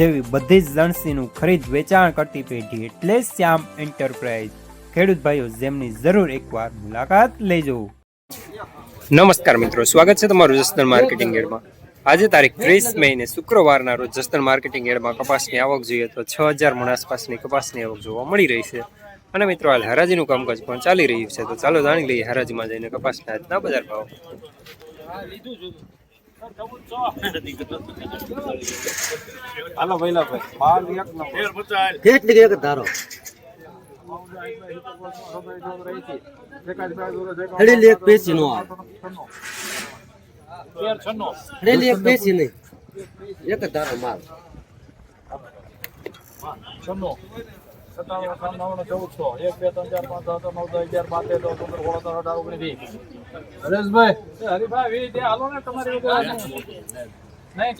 જેવી બધી જ લણસીનું ખરીદ વેચાણ કરતી પેઢી એટલે શ્યામ એન્ટરપ્રાઇઝ. ખેડૂત ભાઈઓ, જેમની જરૂર એકવાર મુલાકાત લેજો. નમસ્કાર મિત્રો, સ્વાગત છે તમારું જસદણ માર્કેટિંગ એડમાં. આજે તારીખ ત્રીસ મે ને શુક્રવારના રોજ જસદણ માર્કેટિંગ એડમાં કપાસની આવક જોઈએ તો છ હજાર મણ આસપાસની કપાસની આવક જોવા મળી રહી છે. અને મિત્રો, હાલ હરાજીનું કામકાજ પણ ચાલી રહ્યું છે. તો ચાલો જાણી લઈએ હરાજીમાં જઈને કપાસના આજના બજાર ભાવ. હાલો ભાઈલા ભાઈ બાર એક નંબર. કેટલી એક ધારો? હડેલી એક પેસી નો આવે. હડેલી એક પેસી નહીં. એક ધારો માલ. છન્નો. એક નવ અગિયાર, બાર, તેર, ચૌદ, પંદર, સોળ તમારી નહીં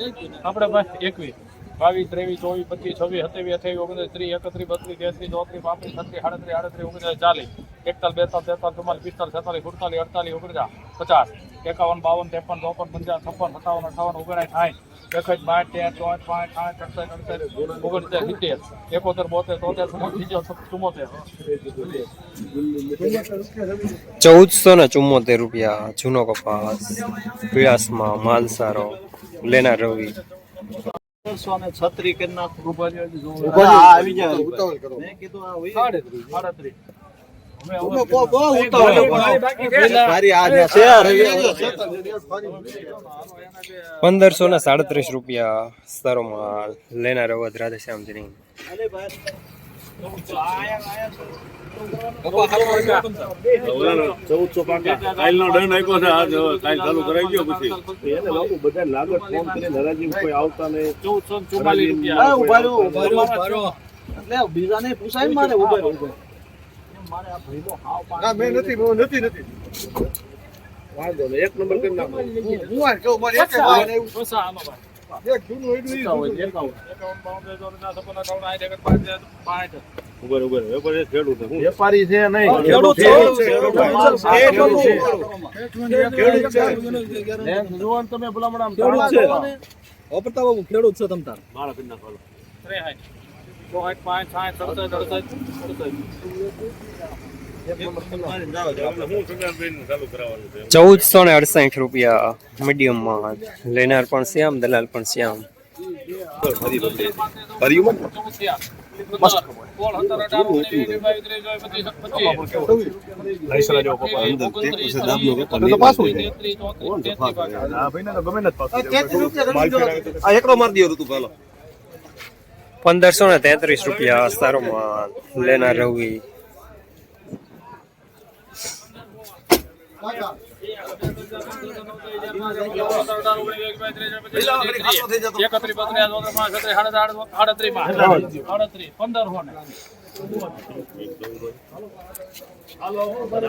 ભાઈ એકવીસ. બાવીસ, ત્રેવીસ, ચોવીસ, પચીસ, છવ્વીસ, સત્યાવીસ અઠાવીસ ઓગણત્રીસ, ત્રીસ, એકત્રીસ, બત્રીસ, તેત્રીસ, ચોત્રીસ, પાંત્રીસ, છત્રીસ, સાડત્રીસ, આડત્રીસ ઓગણત્રીસ ચાલીસ એકતાલીસ, બેતાલીસ, તેતાલીસ, ચુમ્માલીસ, પિસ્તાલીસ, છેતાલીસ, સુડતાલીસ, અડતાલીસ, ઓગણચાસ, પચાસ. એકાવન બાવન ત્રેપન ચોપન પંચાવન છપ્પન સત્તાવન અઠાવન ઓગણસાઠ સાઠ એકસઠ બાઠ તેર ચોઠ પાંચ આઠ અડસઠ અડસઠ ઓગણસિત્તેર સિત્તેર એકોતેર બોતેર તોતેર ચુમ્મોતેર ચૌદસો ને ચુમ્મોતેર રૂપિયા જૂનો કપાસ પ્યાસમાં માલ સારો લેનાર રવિ. છત્રી કરી નાખ આવી જાય મેં કીધું પંદરસો ને સાડત્રીસ રૂપિયા સારો માલ લેનાર અવધ રાધેશ્યામજી ચૌદસો પાકા. કાલ નો દંડ આપ્યો છે. આજ કાલ ચાલુ કરાઈ ગયો પછી. એને લોકો બધા લાગત ફોન કરીને હરાજી કોઈ આવતા નહીં. ચૌદસો ચુમ્માલીસ રૂપિયા. એટલે બીજા ને પૂછાય મારે ઊભા ના મેં નથી નથી નથી. વાંધો નહીં એક નંબર કરી નાખો. હું આ કહું એક વેપારી ખેડૂત છે. હું? વેપારી છે નહીં. તમે ભલામણ ખેડૂત છે. ખેડૂત છે. ને જુઓ ને. તમે છે. મારા. ચોસઠ, પાંચ, સાઠ, સડસઠ, અડસઠ, ચૌદસો ને અડસાઠ રૂપિયા મીડિયમમાં લેનાર પણ શ્યામ દલાલ પણ શ્યામ. એકડો માર દીયો તું પહેલો. પંદરસો ને તેત્રીસ રૂપિયા માલ લેનાર રવિ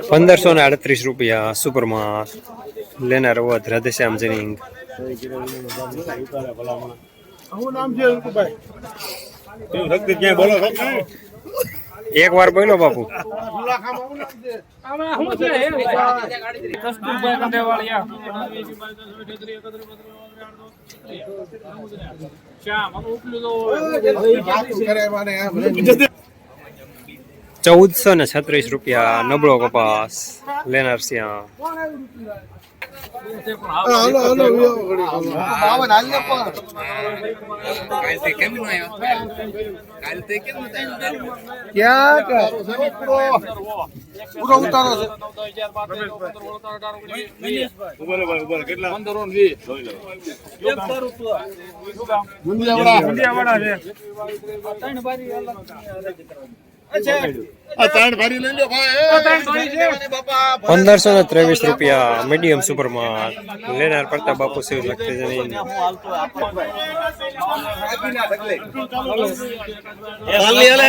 પંદરસો ને. આડત્રીસ રૂપિયા સુપરમાં લેનાર અવધ રાધેશ્યામ જનિંગ એક વાર બોલો બાપુ. ચૌદસો ને છત્રીસ રૂપિયા નબળો કપાસ લેનાર શ્યામ. પૂરો ઉતારો છે ઊભા રહો ભાઈ, ઊભા રહો. કેટલા પંદરો ને વીસ જોઈ લો. ગુંદિયાવાડા છે આ ત્રણ ભારી લઈ લો ભાઈ પંદરસો ને ત્રેવીસ રૂપિયા મીડિયમ સુપરમાં લેનાર પ્રતાપ બાપુ શિવ શક્તિ જનીન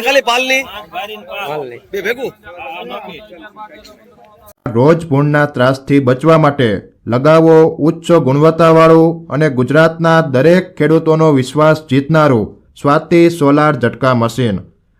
ખાલી પાલની? હાલની. બે ભેગું? રોજ ભૂણના ત્રાસથી બચવા માટે લગાવો ઉચ્ચ ગુણવત્તાવાળું અને ગુજરાતના દરેક ખેડૂતોનો વિશ્વાસ જીતનારું સ્વાતિ સોલાર ઝટકા મશીન.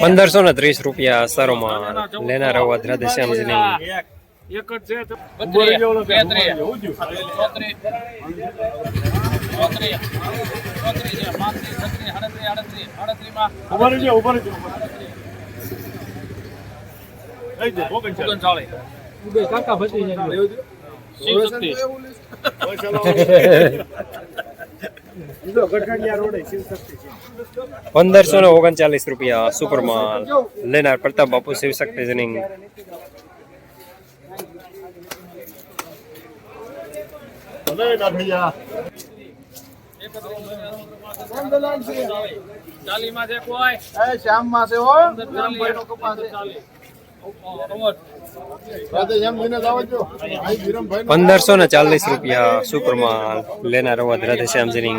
પંદરસો ને ત્રીસ રૂપિયા સરોમાં લેનાર અવધ રાધેશ્યામજીની એક જ છે. પંદરસો ને ઓગણચાલીસ રૂપિયા સુપરમાલ. લેનાર પ્રતાપ બાપુ શિવશક્તિજની ભલે નાથૈયા. ચાલીસમાં છે પંદરસો ને ચાલીસ રૂપિયા સુપરમાલ લેનાર અવધ રાધેશ્યામજીની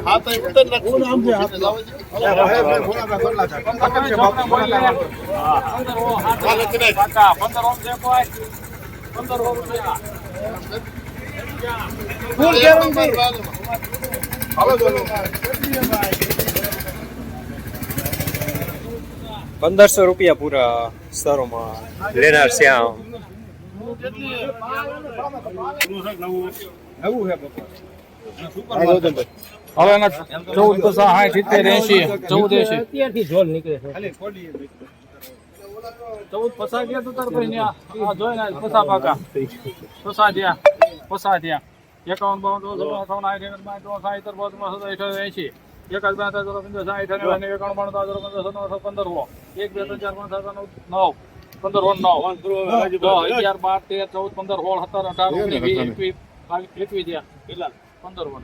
સાત, આઠ, આઠ, પંદર, ત્રીસ, છે ને પંદર, છું. ઓમ છે કોઈ પંદર પંદરસો રૂપિયા પૂરા સરોમાં લેનાર શ્યામ હવે ચૌદ પચાસ સાઠ સિત્તેર એસી ચૌદ એસી ચૌદ પસા ગયા તો તાર કોઈ આ જોઈ ને પચાસ પાકા. પચાસ થયા પચાસ થયા. એકાવન બાવન ચોસઠ અઠાવન આઠ બાવન સત્તર અઠાવન એસી એકાદ બે ચાર પંદર અઠાવન નેવું એકાવન બાણું ત્રણ પંદર સત્તર પંદર એક બે ત્રણ ચાર પાંચ સાત નવ. પંદર હો નવ. અગિયાર બાર તેર ચૌદ પંદર સોળ સત્તર અઢાર ઓગણીસ વીસ એકવીસ એકવીસ થયા કેટલા પંદર હો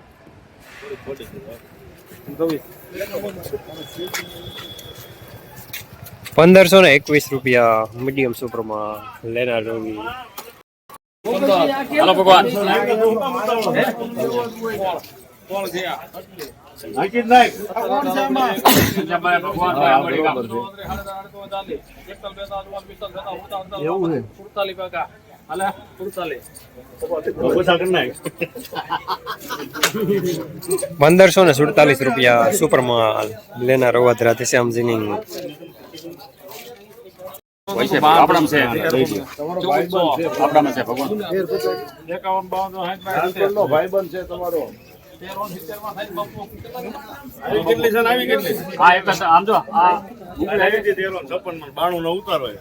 પંદરસો ને એકવીસ રૂપિયા મીડિયમ સુપરમાં લેનાર રોગી હાલો ભગવાન. પંદરસો ને સુડતાલીસ રૂપિયા સુપરમાં લેનાર અવધ રાધેશ્યામજીની એકાવન ભાઈબંધ છે તમારો તેર સિત્તેરમાં સાઠ બાપુ આવી કેટલી છે ને આવી કેટલી? હા એક આમ જો આ છપ્પનમાં બાણું નો ઉતારો છે.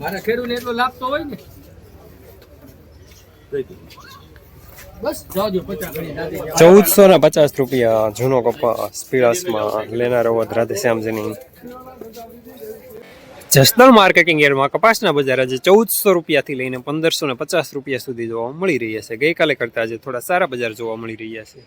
મારો ખેડૂત એટલો લાભ તો હોય ને. પચાસ ચૌદસો ને પચાસ રૂપિયા જૂનો કપાસ પીળાસમાં લેનાર અવધ રાધેશ્યામજીની. જસદણ માર્કેટિંગ યાર્ડમાં કપાસના બજાર આજે ચૌદસો રૂપિયાથી લઈને પંદરસો ને પચાસ રૂપિયા સુધી જોવા મળી રહ્યા છે. ગઈકાલે કરતાં આજે થોડા સારા બજાર જોવા મળી રહ્યા છે.